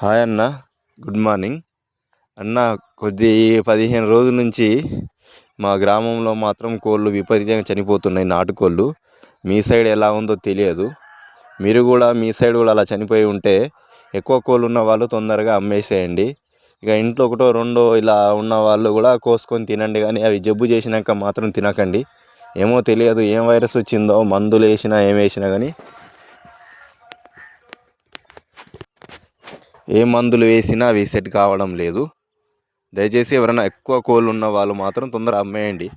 Hi అన్న good morning. అన్న కొద్ది పదిహేను రోజుల నుంచి మా గ్రామంలో మాత్రం కోళ్ళు విపరీతంగా చనిపోతున్నాయి నాటుకోళ్ళు. మీ సైడ్ ఎలా ఉందో తెలియదు. మీరు కూడా మీ సైడ్ కూడా అలా చనిపోయి ఉంటే ఎక్కువ కోళ్ళు ఉన్న వాళ్ళు తొందరగా అమ్మేసేయండి. ఇక ఇంట్లో ఒకటో రెండో ఇలా ఉన్న వాళ్ళు కూడా కోసుకొని తినండి. కానీ అవి జబ్బు చేసినాక మాత్రం తినకండి. ఏమో తెలియదు ఏం వైరస్ వచ్చిందో మందులు వేసినా ఏం వేసినా కానీ ఏ మందులు వేసినా అవి సెట్ కావడం లేదు. దయచేసి ఎవరైనా ఎక్కువ కోళ్ళు ఉన్న వాళ్ళు మాత్రం తొందర అమ్మేయండి.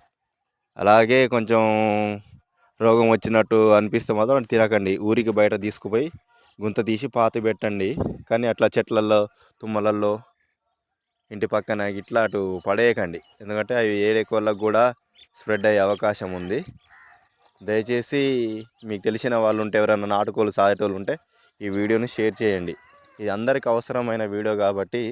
అలాగే కొంచెం రోగం వచ్చినట్టు అనిపిస్తే మాత్రం తినకండి ఊరికి బయట తీసుకుపోయి గుంత తీసి పాతి పెట్టండి. కానీ అట్లా చెట్లల్లో తుమ్మలల్లో ఇంటి పక్కన ఇట్లా అటు పడేయకండి. ఎందుకంటే అవి ఏడే కోళ్ళకు కూడా స్ప్రెడ్ అయ్యే అవకాశం ఉంది. దయచేసి మీకు తెలిసిన వాళ్ళు ఉంటే ఎవరైనా నాటుకోళ్ళు సాగేటోళ్ళు ఉంటే ఈ వీడియోని షేర్ చేయండి. ఇది అందరికి అవసరమైన వీడియో కాబట్టి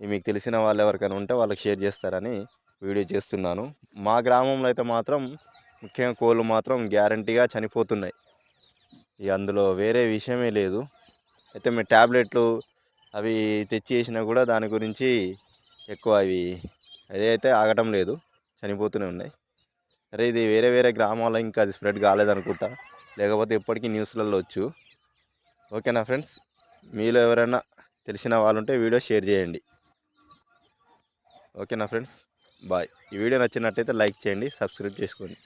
మీకు తెలిసిన వాళ్ళు ఎవరికైనా ఉంటే వాళ్ళకి షేర్ చేస్తారని వీడియో చేస్తున్నాను. మా గ్రామంలో అయితే మాత్రం ముఖ్యంగా కోళ్ళు మాత్రం గ్యారంటీగా చనిపోతున్నాయి. ఇక అందులో వేరే విషయమే లేదు. అయితే మీ ట్యాబ్లెట్లు అవి తెచ్చి వేసినా కూడా దాని గురించి ఎక్కువ అవి అదైతే ఆగటం లేదు. చనిపోతూనే ఉన్నాయి. సరే ఇది వేరే వేరే గ్రామాల్లో ఇంకా అది స్ప్రెడ్ కాలేదనుకుంటా. లేకపోతే ఇప్పటికీ న్యూస్లలో వచ్చు. ఓకేనా ఫ్రెండ్స్? మీలో ఎవరైనా తెలిసిన వాళ్ళు ఉంటే వీడియో షేర్ చేయండి. ఓకేనా ఫ్రెండ్స్? బాయ్. ఈ వీడియో నచ్చినట్టయితే లైక్ చేయండి సబ్స్క్రైబ్ చేసుకోండి.